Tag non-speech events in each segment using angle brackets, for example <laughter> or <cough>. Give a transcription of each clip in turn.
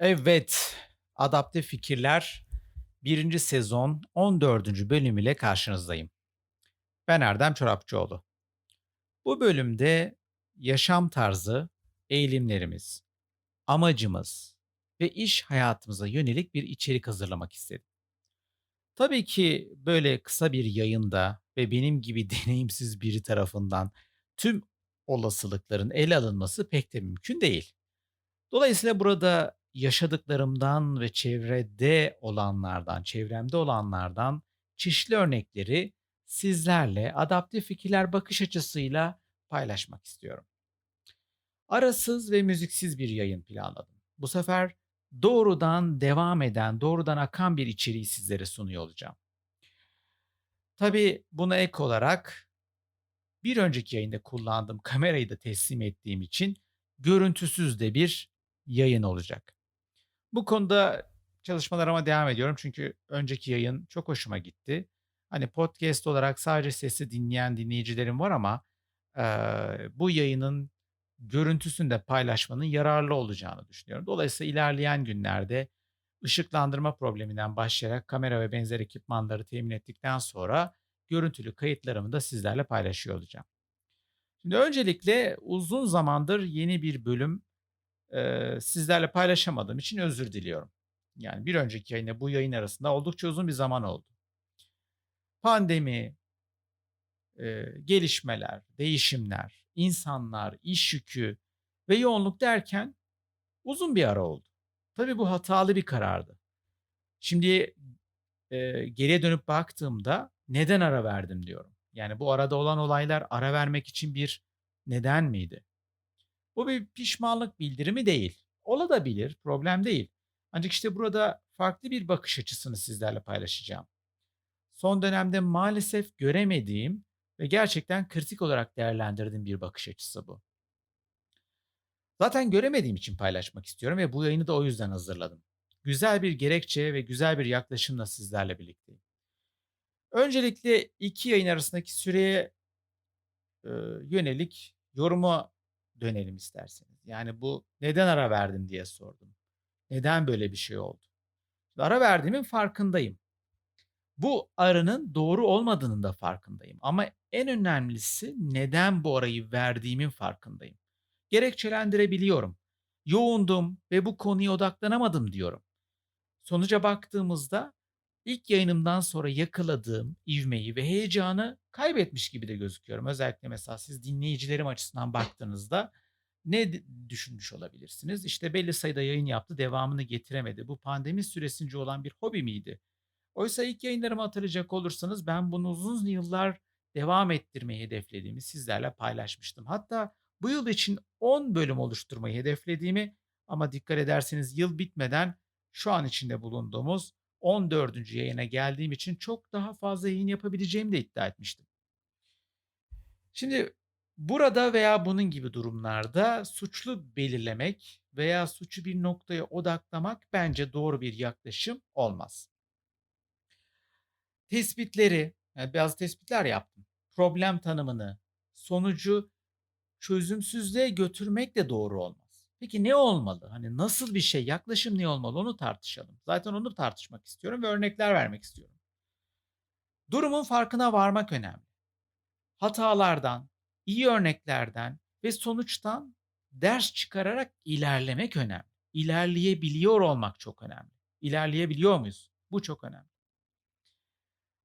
Evet, Adaptif Fikirler birinci sezon 14. bölüm ile karşınızdayım. Ben Erdem Çorapçıoğlu. Bu bölümde yaşam tarzı, eğilimlerimiz, amacımız ve iş hayatımıza yönelik bir içerik hazırlamak istedim. Tabii ki böyle kısa bir yayında ve benim gibi <laughs> deneyimsiz biri tarafından tüm olasılıkların ele alınması pek de mümkün değil. Dolayısıyla burada yaşadıklarımdan ve çevrede olanlardan, çevremde olanlardan çeşitli örnekleri sizlerle adaptif fikirler bakış açısıyla paylaşmak istiyorum. Arasız ve müziksiz bir yayın planladım. Bu sefer doğrudan devam eden, doğrudan akan bir içeriği sizlere sunuyor olacağım. Tabii buna ek olarak bir önceki yayında kullandığım kamerayı da teslim ettiğim için görüntüsüz de bir yayın olacak. Bu konuda çalışmalarıma devam ediyorum çünkü önceki yayın çok hoşuma gitti. Hani podcast olarak sadece sesi dinleyen dinleyicilerim var ama eee, bu yayının görüntüsünü de paylaşmanın yararlı olacağını düşünüyorum. Dolayısıyla ilerleyen günlerde ışıklandırma probleminden başlayarak kamera ve benzer ekipmanları temin ettikten sonra görüntülü kayıtlarımı da sizlerle paylaşıyor olacağım. Şimdi öncelikle uzun zamandır yeni bir bölüm eee, sizlerle paylaşamadığım için özür diliyorum. Yani bir önceki yayınla bu yayın arasında oldukça uzun bir zaman oldu. Pandemi, eee, gelişmeler, değişimler, insanlar, iş yükü ve yoğunluk derken uzun bir ara oldu. Tabii bu hatalı bir karardı. Şimdi eee, geriye dönüp baktığımda neden ara verdim diyorum. Yani bu arada olan olaylar ara vermek için bir neden miydi? Bu bir pişmanlık bildirimi değil. Olabilir, problem değil. Ancak işte burada farklı bir bakış açısını sizlerle paylaşacağım. Son dönemde maalesef göremediğim ve gerçekten kritik olarak değerlendirdiğim bir bakış açısı bu. Zaten göremediğim için paylaşmak istiyorum ve bu yayını da o yüzden hazırladım. Güzel bir gerekçe ve güzel bir yaklaşımla sizlerle birlikteyim. Öncelikle iki yayın arasındaki süreye e, yönelik yoruma dönelim isterseniz. Yani bu neden ara verdim diye sordum. Neden böyle bir şey oldu? Ara verdiğimin farkındayım. Bu aranın doğru olmadığının da farkındayım. Ama en önemlisi neden bu arayı verdiğimin farkındayım. Gerekçelendirebiliyorum. Yoğundum ve bu konuya odaklanamadım diyorum. Sonuca baktığımızda ilk yayınımdan sonra yakaladığım ivmeyi ve heyecanı kaybetmiş gibi de gözüküyorum. Özellikle mesela siz dinleyicilerim açısından baktığınızda ne düşünmüş olabilirsiniz? İşte belli sayıda yayın yaptı, devamını getiremedi. Bu pandemi süresince olan bir hobi miydi? Oysa ilk yayınlarımı hatırlayacak olursanız ben bunu uzun yıllar devam ettirmeyi hedeflediğimi sizlerle paylaşmıştım. Hatta bu yıl için 10 bölüm oluşturmayı hedeflediğimi ama dikkat ederseniz yıl bitmeden şu an içinde bulunduğumuz 14. yayına geldiğim için çok daha fazla yayın yapabileceğimi de iddia etmiştim. Şimdi burada veya bunun gibi durumlarda suçlu belirlemek veya suçu bir noktaya odaklamak bence doğru bir yaklaşım olmaz. Tespitleri, yani bazı tespitler yaptım. Problem tanımını, sonucu çözümsüzlüğe götürmek de doğru olmaz. Peki ne olmalı? Hani nasıl bir şey, yaklaşım ne olmalı onu tartışalım. Zaten onu tartışmak istiyorum ve örnekler vermek istiyorum. Durumun farkına varmak önemli. Hatalardan, iyi örneklerden ve sonuçtan ders çıkararak ilerlemek önemli. İlerleyebiliyor olmak çok önemli. İlerleyebiliyor muyuz? Bu çok önemli.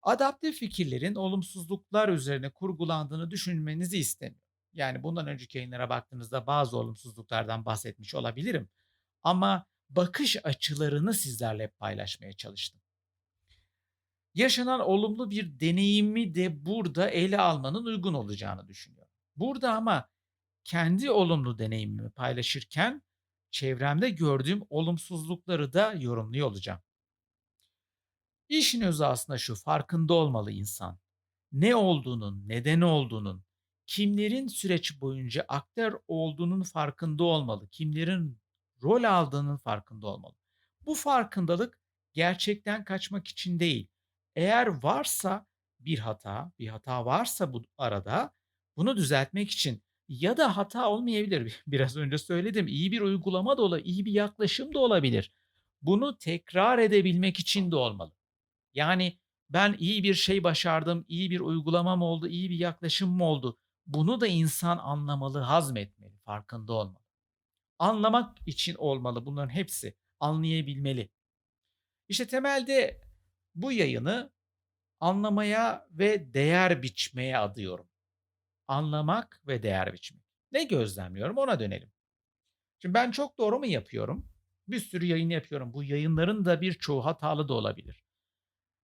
Adaptif fikirlerin olumsuzluklar üzerine kurgulandığını düşünmenizi istemiyorum. Yani bundan önceki yayınlara baktığınızda bazı olumsuzluklardan bahsetmiş olabilirim. Ama bakış açılarını sizlerle hep paylaşmaya çalıştım. Yaşanan olumlu bir deneyimi de burada ele almanın uygun olacağını düşünüyorum. Burada ama kendi olumlu deneyimimi paylaşırken çevremde gördüğüm olumsuzlukları da yorumluyor olacağım. İşin özü aslında şu, farkında olmalı insan. Ne olduğunun, neden olduğunun, kimlerin süreç boyunca aktör olduğunun farkında olmalı. Kimlerin rol aldığının farkında olmalı. Bu farkındalık gerçekten kaçmak için değil. Eğer varsa bir hata, bir hata varsa bu arada bunu düzeltmek için Ya da hata olmayabilir. <laughs> Biraz önce söyledim. İyi bir uygulama da ola iyi bir yaklaşım da olabilir. Bunu tekrar edebilmek için de olmalı. Yani ben iyi bir şey başardım, iyi bir uygulamam oldu, iyi bir yaklaşımım oldu. Bunu da insan anlamalı, hazmetmeli, farkında olmalı. Anlamak için olmalı bunların hepsi. Anlayabilmeli. İşte temelde bu yayını anlamaya ve değer biçmeye adıyorum. Anlamak ve değer biçmek. Ne gözlemliyorum ona dönelim. Şimdi ben çok doğru mu yapıyorum? Bir sürü yayın yapıyorum. Bu yayınların da birçoğu hatalı da olabilir.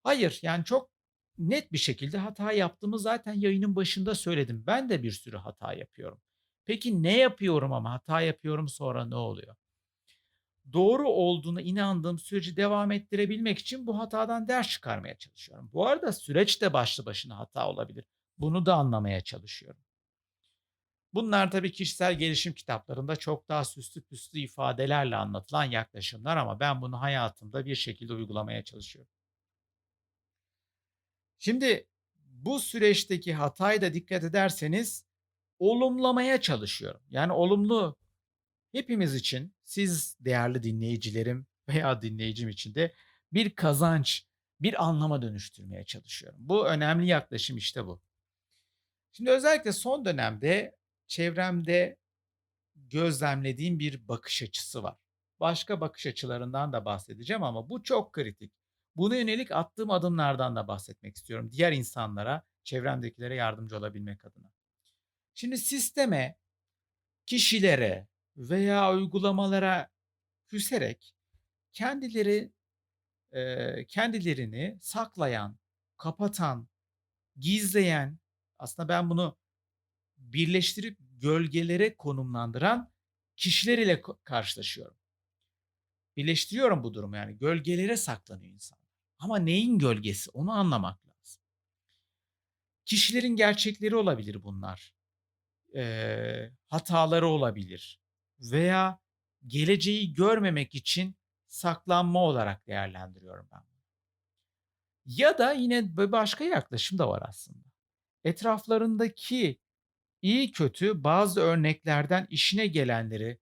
Hayır, yani çok net bir şekilde hata yaptığımı zaten yayının başında söyledim. Ben de bir sürü hata yapıyorum. Peki ne yapıyorum ama hata yapıyorum sonra ne oluyor? Doğru olduğuna inandığım süreci devam ettirebilmek için bu hatadan ders çıkarmaya çalışıyorum. Bu arada süreç de başlı başına hata olabilir. Bunu da anlamaya çalışıyorum. Bunlar tabii kişisel gelişim kitaplarında çok daha süslü püslü ifadelerle anlatılan yaklaşımlar ama ben bunu hayatımda bir şekilde uygulamaya çalışıyorum. Şimdi bu süreçteki hatayı da dikkat ederseniz olumlamaya çalışıyorum. Yani olumlu hepimiz için, siz değerli dinleyicilerim veya dinleyicim için de bir kazanç, bir anlama dönüştürmeye çalışıyorum. Bu önemli yaklaşım işte bu. Şimdi özellikle son dönemde çevremde gözlemlediğim bir bakış açısı var. Başka bakış açılarından da bahsedeceğim ama bu çok kritik. Buna yönelik attığım adımlardan da bahsetmek istiyorum. Diğer insanlara, çevremdekilere yardımcı olabilmek adına. Şimdi sisteme, kişilere veya uygulamalara küserek kendileri kendilerini saklayan, kapatan, gizleyen, aslında ben bunu birleştirip gölgelere konumlandıran kişiler ile karşılaşıyorum. Birleştiriyorum bu durumu yani gölgelere saklanıyor insan. Ama neyin gölgesi onu anlamak lazım. Kişilerin gerçekleri olabilir bunlar. Eee, hataları olabilir veya geleceği görmemek için saklanma olarak değerlendiriyorum ben. Ya da yine bir başka yaklaşım da var aslında. Etraflarındaki iyi kötü bazı örneklerden işine gelenleri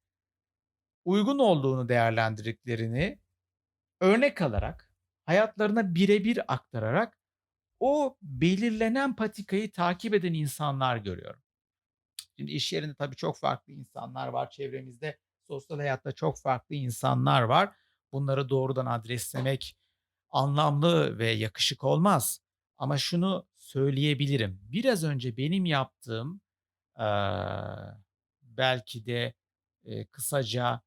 uygun olduğunu değerlendirdiklerini örnek alarak hayatlarına birebir aktararak o belirlenen patikayı takip eden insanlar görüyorum. Şimdi iş yerinde tabii çok farklı insanlar var. Çevremizde sosyal hayatta çok farklı insanlar var. Bunları doğrudan adreslemek anlamlı ve yakışık olmaz. Ama şunu söyleyebilirim. Biraz önce benim yaptığım belki de kısaca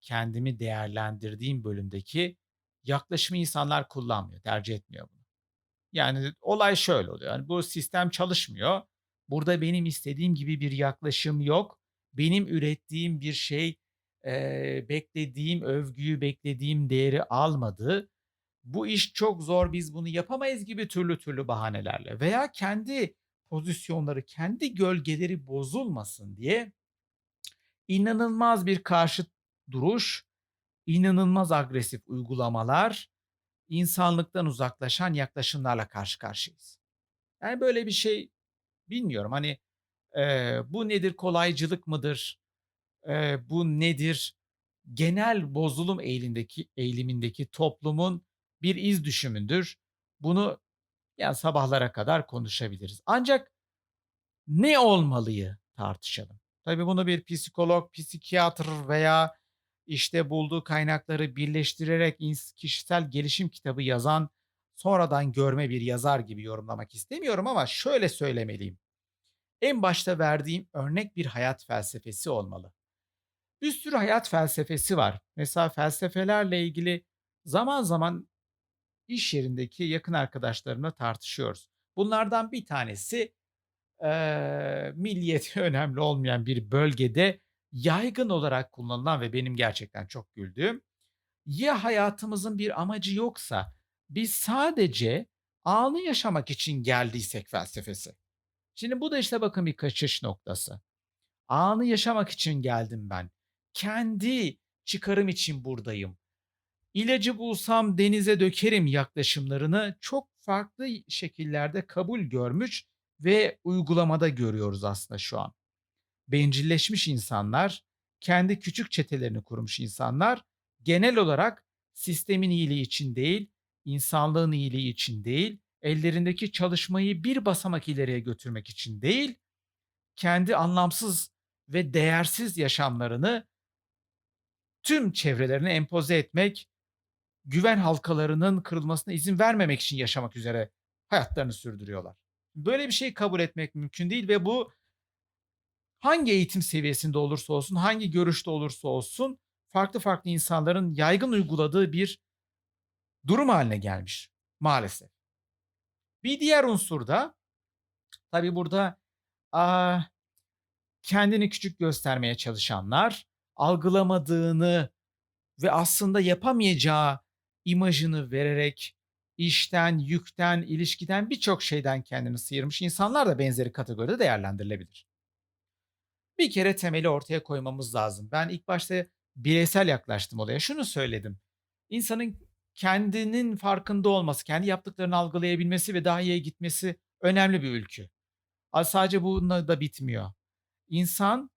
kendimi değerlendirdiğim bölümdeki yaklaşımı insanlar kullanmıyor, tercih etmiyor bunu. Yani olay şöyle oluyor. Yani bu sistem çalışmıyor. Burada benim istediğim gibi bir yaklaşım yok. Benim ürettiğim bir şey eee, beklediğim övgüyü, beklediğim değeri almadı. Bu iş çok zor, biz bunu yapamayız gibi türlü türlü bahanelerle veya kendi pozisyonları, kendi gölgeleri bozulmasın diye inanılmaz bir karşı duruş, inanılmaz agresif uygulamalar, insanlıktan uzaklaşan yaklaşımlarla karşı karşıyayız. Yani böyle bir şey bilmiyorum. Hani eee, bu nedir? Kolaycılık mıdır? Eee, bu nedir? Genel bozulum eğilindeki eğilimindeki toplumun bir iz düşümüdür. Bunu ya sabahlara kadar konuşabiliriz. Ancak ne olmalıyı tartışalım. Tabii bunu bir psikolog, psikiyatr veya işte bulduğu kaynakları birleştirerek kişisel gelişim kitabı yazan sonradan görme bir yazar gibi yorumlamak istemiyorum ama şöyle söylemeliyim. En başta verdiğim örnek bir hayat felsefesi olmalı. Bir sürü hayat felsefesi var. Mesela felsefelerle ilgili zaman zaman iş yerindeki yakın arkadaşlarımla tartışıyoruz. Bunlardan bir tanesi eee, milliyeti <laughs> önemli olmayan bir bölgede yaygın olarak kullanılan ve benim gerçekten çok güldüğüm ya hayatımızın bir amacı yoksa biz sadece anı yaşamak için geldiysek felsefesi. Şimdi bu da işte bakın bir kaçış noktası. Anı yaşamak için geldim ben. Kendi çıkarım için buradayım. İlacı bulsam denize dökerim yaklaşımlarını çok farklı şekillerde kabul görmüş ve uygulamada görüyoruz aslında şu an. Bencilleşmiş insanlar, kendi küçük çetelerini kurmuş insanlar genel olarak sistemin iyiliği için değil, insanlığın iyiliği için değil, ellerindeki çalışmayı bir basamak ileriye götürmek için değil, kendi anlamsız ve değersiz yaşamlarını tüm çevrelerine empoze etmek, güven halkalarının kırılmasına izin vermemek için yaşamak üzere hayatlarını sürdürüyorlar. Böyle bir şeyi kabul etmek mümkün değil ve bu hangi eğitim seviyesinde olursa olsun, hangi görüşte olursa olsun farklı farklı insanların yaygın uyguladığı bir durum haline gelmiş maalesef. Bir diğer unsur da tabii burada a, kendini küçük göstermeye çalışanlar, algılamadığını ve aslında yapamayacağı imajını vererek işten, yükten, ilişkiden birçok şeyden kendini sıyırmış insanlar da benzeri kategoride değerlendirilebilir. Bir kere temeli ortaya koymamız lazım. Ben ilk başta bireysel yaklaştım olaya. Şunu söyledim. İnsanın kendinin farkında olması, kendi yaptıklarını algılayabilmesi ve daha iyiye gitmesi önemli bir ülkü. A- Sadece bununla da bitmiyor. İnsan,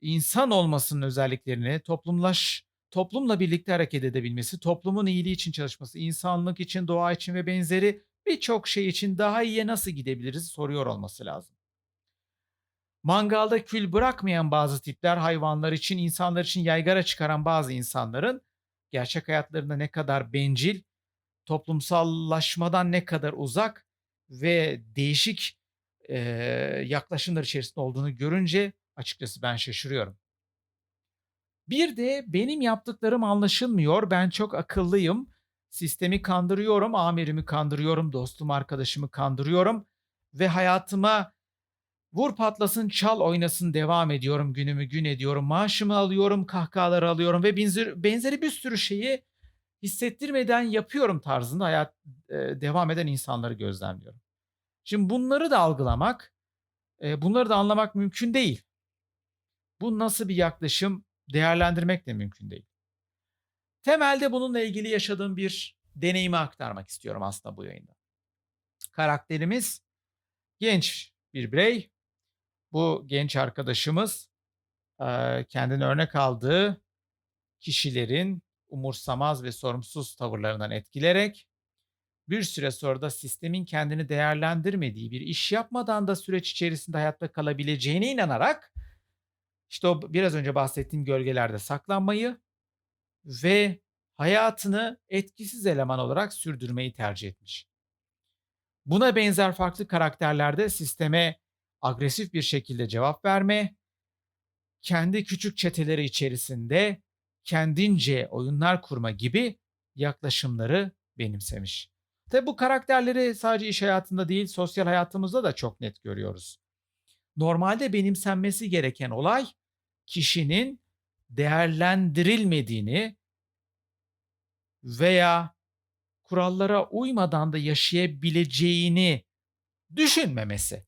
insan olmasının özelliklerini toplumlaş, toplumla birlikte hareket edebilmesi, toplumun iyiliği için çalışması, insanlık için, doğa için ve benzeri birçok şey için daha iyiye nasıl gidebiliriz soruyor olması lazım. Mangalda kül bırakmayan bazı tipler hayvanlar için, insanlar için yaygara çıkaran bazı insanların gerçek hayatlarında ne kadar bencil, toplumsallaşmadan ne kadar uzak ve değişik eee, yaklaşımlar içerisinde olduğunu görünce açıkçası ben şaşırıyorum. Bir de benim yaptıklarım anlaşılmıyor. Ben çok akıllıyım. Sistemi kandırıyorum, amirimi kandırıyorum, dostum arkadaşımı kandırıyorum ve hayatıma vur patlasın, çal oynasın devam ediyorum, günümü gün ediyorum, maaşımı alıyorum, kahkahaları alıyorum ve benzeri, benzeri bir sürü şeyi hissettirmeden yapıyorum tarzında hayat e, devam eden insanları gözlemliyorum. Şimdi bunları da algılamak, e, bunları da anlamak mümkün değil. Bu nasıl bir yaklaşım değerlendirmek de mümkün değil. Temelde bununla ilgili yaşadığım bir deneyimi aktarmak istiyorum aslında bu yayında. Karakterimiz genç bir birey. Bu genç arkadaşımız eee, kendine örnek aldığı kişilerin umursamaz ve sorumsuz tavırlarından etkilerek bir süre sonra da sistemin kendini değerlendirmediği bir iş yapmadan da süreç içerisinde hayatta kalabileceğine inanarak işte o biraz önce bahsettiğim gölgelerde saklanmayı ve hayatını etkisiz eleman olarak sürdürmeyi tercih etmiş. Buna benzer farklı karakterlerde sisteme agresif bir şekilde cevap verme, kendi küçük çeteleri içerisinde kendince oyunlar kurma gibi yaklaşımları benimsemiş. Tabi bu karakterleri sadece iş hayatında değil, sosyal hayatımızda da çok net görüyoruz. Normalde benimsenmesi gereken olay kişinin değerlendirilmediğini veya kurallara uymadan da yaşayabileceğini düşünmemesi.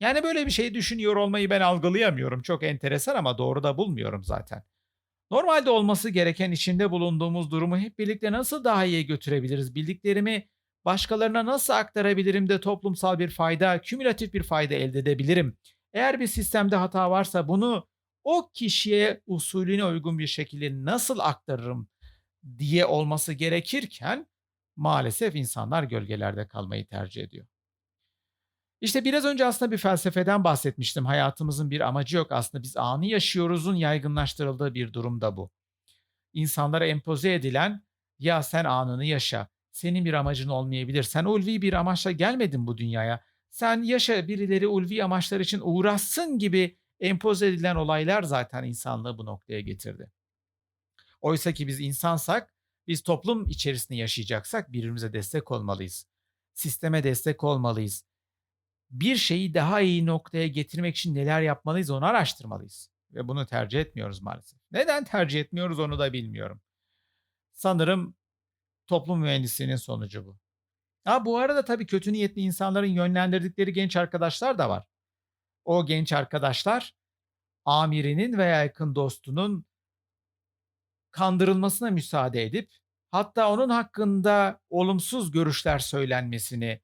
Yani böyle bir şey düşünüyor olmayı ben algılayamıyorum. Çok enteresan ama doğru da bulmuyorum zaten. Normalde olması gereken içinde bulunduğumuz durumu hep birlikte nasıl daha iyiye götürebiliriz? Bildiklerimi başkalarına nasıl aktarabilirim de toplumsal bir fayda, kümülatif bir fayda elde edebilirim? Eğer bir sistemde hata varsa bunu o kişiye usulüne uygun bir şekilde nasıl aktarırım diye olması gerekirken maalesef insanlar gölgelerde kalmayı tercih ediyor. İşte biraz önce aslında bir felsefeden bahsetmiştim. Hayatımızın bir amacı yok. Aslında biz anı yaşıyoruzun yaygınlaştırıldığı bir durum da bu. İnsanlara empoze edilen ya sen anını yaşa. Senin bir amacın olmayabilir. Sen ulvi bir amaçla gelmedin bu dünyaya. Sen yaşa birileri ulvi amaçlar için uğraşsın gibi empoze edilen olaylar zaten insanlığı bu noktaya getirdi. Oysa ki biz insansak, biz toplum içerisinde yaşayacaksak birbirimize destek olmalıyız. Sisteme destek olmalıyız. Bir şeyi daha iyi noktaya getirmek için neler yapmalıyız onu araştırmalıyız. Ve bunu tercih etmiyoruz maalesef. Neden tercih etmiyoruz onu da bilmiyorum. Sanırım toplum mühendisliğinin sonucu bu. Ha bu arada tabii kötü niyetli insanların yönlendirdikleri genç arkadaşlar da var. O genç arkadaşlar amirinin veya yakın dostunun kandırılmasına müsaade edip hatta onun hakkında olumsuz görüşler söylenmesini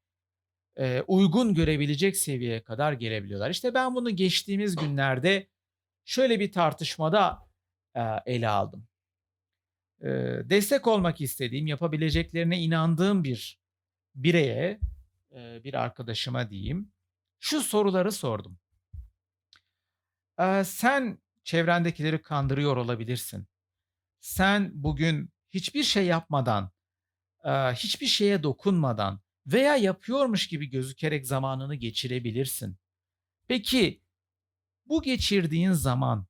e, uygun görebilecek seviyeye kadar gelebiliyorlar. İşte ben bunu geçtiğimiz günlerde şöyle bir tartışmada eee, ele aldım. Eee, destek olmak istediğim, yapabileceklerine inandığım bir bireye, eee, bir arkadaşıma diyeyim, şu soruları sordum. Eee, sen çevrendekileri kandırıyor olabilirsin. Sen bugün hiçbir şey yapmadan, hiçbir şeye dokunmadan veya yapıyormuş gibi gözükerek zamanını geçirebilirsin. Peki bu geçirdiğin zaman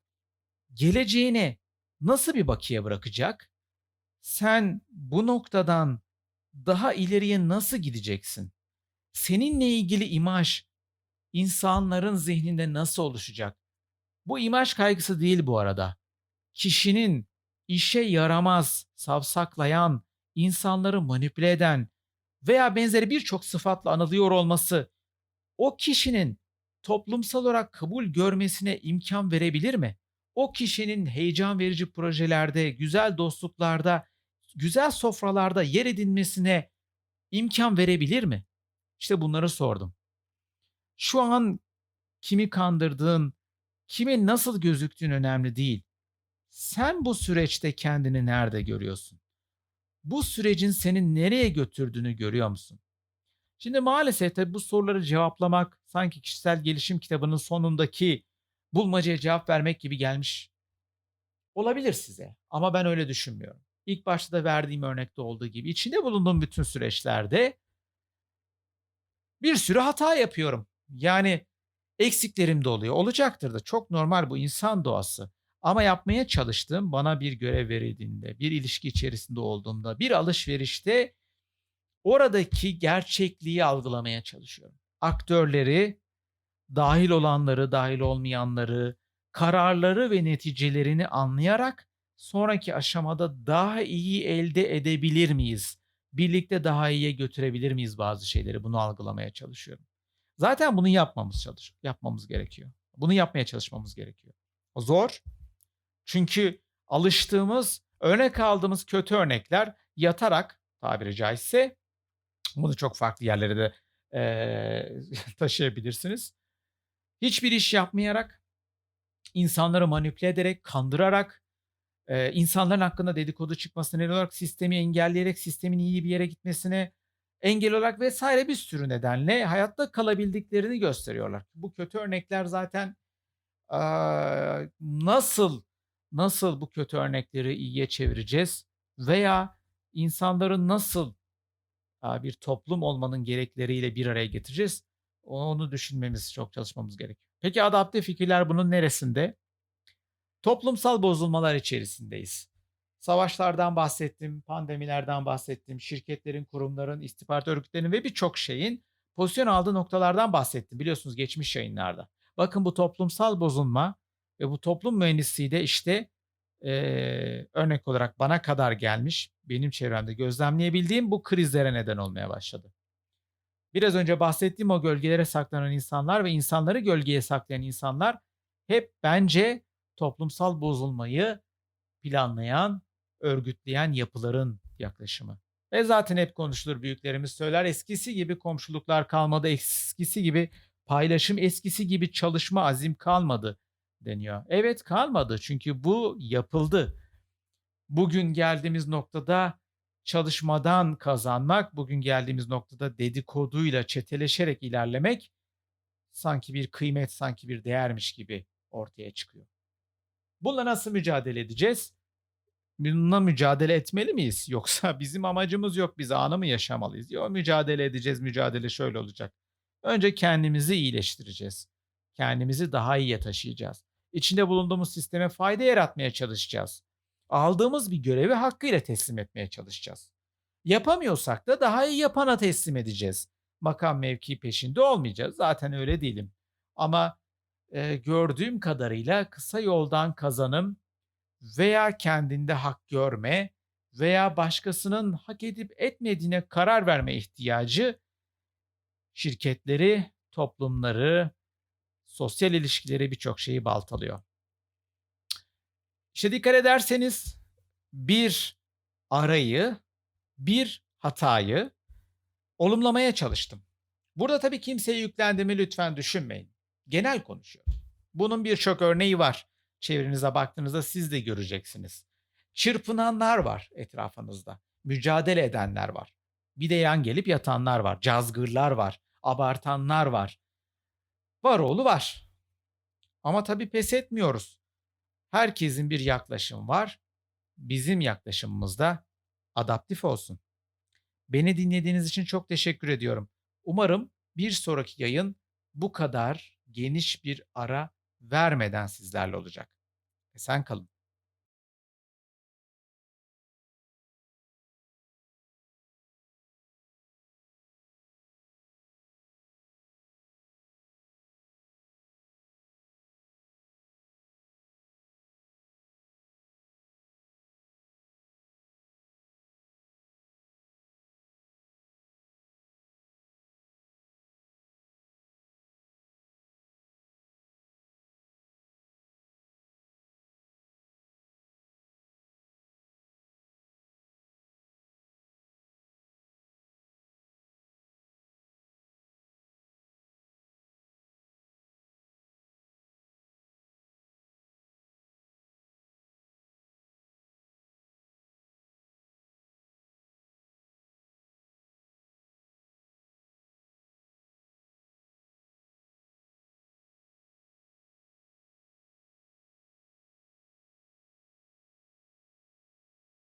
geleceğine nasıl bir bakiye bırakacak? Sen bu noktadan daha ileriye nasıl gideceksin? Seninle ilgili imaj insanların zihninde nasıl oluşacak? Bu imaj kaygısı değil bu arada. Kişinin işe yaramaz, savsaklayan, insanları manipüle eden veya benzeri birçok sıfatla anılıyor olması o kişinin toplumsal olarak kabul görmesine imkan verebilir mi? O kişinin heyecan verici projelerde, güzel dostluklarda, güzel sofralarda yer edinmesine imkan verebilir mi? İşte bunları sordum. Şu an kimi kandırdığın, kimin nasıl gözüktüğün önemli değil. Sen bu süreçte kendini nerede görüyorsun? Bu sürecin seni nereye götürdüğünü görüyor musun? Şimdi maalesef tabii bu soruları cevaplamak sanki kişisel gelişim kitabının sonundaki bulmacaya cevap vermek gibi gelmiş olabilir size. Ama ben öyle düşünmüyorum. İlk başta da verdiğim örnekte olduğu gibi içinde bulunduğum bütün süreçlerde bir sürü hata yapıyorum. Yani eksiklerim de oluyor. Olacaktır da çok normal bu insan doğası. Ama yapmaya çalıştığım bana bir görev verildiğinde, bir ilişki içerisinde olduğumda, bir alışverişte oradaki gerçekliği algılamaya çalışıyorum. Aktörleri, dahil olanları, dahil olmayanları, kararları ve neticelerini anlayarak sonraki aşamada daha iyi elde edebilir miyiz? Birlikte daha iyiye götürebilir miyiz bazı şeyleri? Bunu algılamaya çalışıyorum. Zaten bunu yapmamız çalış yapmamız gerekiyor. Bunu yapmaya çalışmamız gerekiyor. Zor. Çünkü alıştığımız, örnek aldığımız kötü örnekler yatarak tabiri caizse bunu çok farklı yerlere de eee, <laughs> taşıyabilirsiniz. Hiçbir iş yapmayarak, insanları manipüle ederek, kandırarak, eee, insanların hakkında dedikodu çıkmasına neden olarak, sistemi engelleyerek, sistemin iyi bir yere gitmesine engel olarak vesaire bir sürü nedenle hayatta kalabildiklerini gösteriyorlar. Bu kötü örnekler zaten aaa, nasıl nasıl bu kötü örnekleri iyiye çevireceğiz veya insanları nasıl bir toplum olmanın gerekleriyle bir araya getireceğiz? Onu düşünmemiz, çok çalışmamız gerekiyor. Peki adapte fikirler bunun neresinde? Toplumsal bozulmalar içerisindeyiz. Savaşlardan bahsettim, pandemilerden bahsettim, şirketlerin, kurumların, istihbarat örgütlerinin ve birçok şeyin pozisyon aldığı noktalardan bahsettim biliyorsunuz geçmiş yayınlarda. Bakın bu toplumsal bozulma ve bu toplum mühendisliği de işte eee, örnek olarak bana kadar gelmiş, benim çevremde gözlemleyebildiğim bu krizlere neden olmaya başladı. Biraz önce bahsettiğim o gölgelere saklanan insanlar ve insanları gölgeye saklayan insanlar hep bence toplumsal bozulmayı planlayan, örgütleyen yapıların yaklaşımı. Ve zaten hep konuşulur büyüklerimiz söyler eskisi gibi komşuluklar kalmadı, eskisi gibi paylaşım, eskisi gibi çalışma azim kalmadı deniyor. Evet kalmadı çünkü bu yapıldı. Bugün geldiğimiz noktada çalışmadan kazanmak, bugün geldiğimiz noktada dedikoduyla çeteleşerek ilerlemek sanki bir kıymet, sanki bir değermiş gibi ortaya çıkıyor. Bununla nasıl mücadele edeceğiz? Bununla mücadele etmeli miyiz? <laughs> Yoksa bizim amacımız yok, biz anı mı yaşamalıyız? Yok mücadele edeceğiz, mücadele şöyle olacak. Önce kendimizi iyileştireceğiz. Kendimizi daha iyiye taşıyacağız. İçinde bulunduğumuz sisteme fayda yaratmaya çalışacağız. Aldığımız bir görevi hakkıyla teslim etmeye çalışacağız. Yapamıyorsak da daha iyi yapana teslim edeceğiz. Makam mevki peşinde olmayacağız. Zaten öyle değilim. Ama e, gördüğüm kadarıyla kısa yoldan kazanım veya kendinde hak görme veya başkasının hak edip etmediğine karar verme ihtiyacı şirketleri, toplumları, sosyal ilişkileri birçok şeyi baltalıyor. İşte dikkat ederseniz bir arayı, bir hatayı olumlamaya çalıştım. Burada tabii kimseye yüklendiğimi lütfen düşünmeyin. Genel konuşuyorum. Bunun birçok örneği var. Çevrenize baktığınızda siz de göreceksiniz. Çırpınanlar var etrafınızda. Mücadele edenler var. Bir de yan gelip yatanlar var. Cazgırlar var. Abartanlar var. Var oğlu var. Ama tabii pes etmiyoruz. Herkesin bir yaklaşım var. Bizim yaklaşımımız da adaptif olsun. Beni dinlediğiniz için çok teşekkür ediyorum. Umarım bir sonraki yayın bu kadar geniş bir ara vermeden sizlerle olacak. Esen kalın.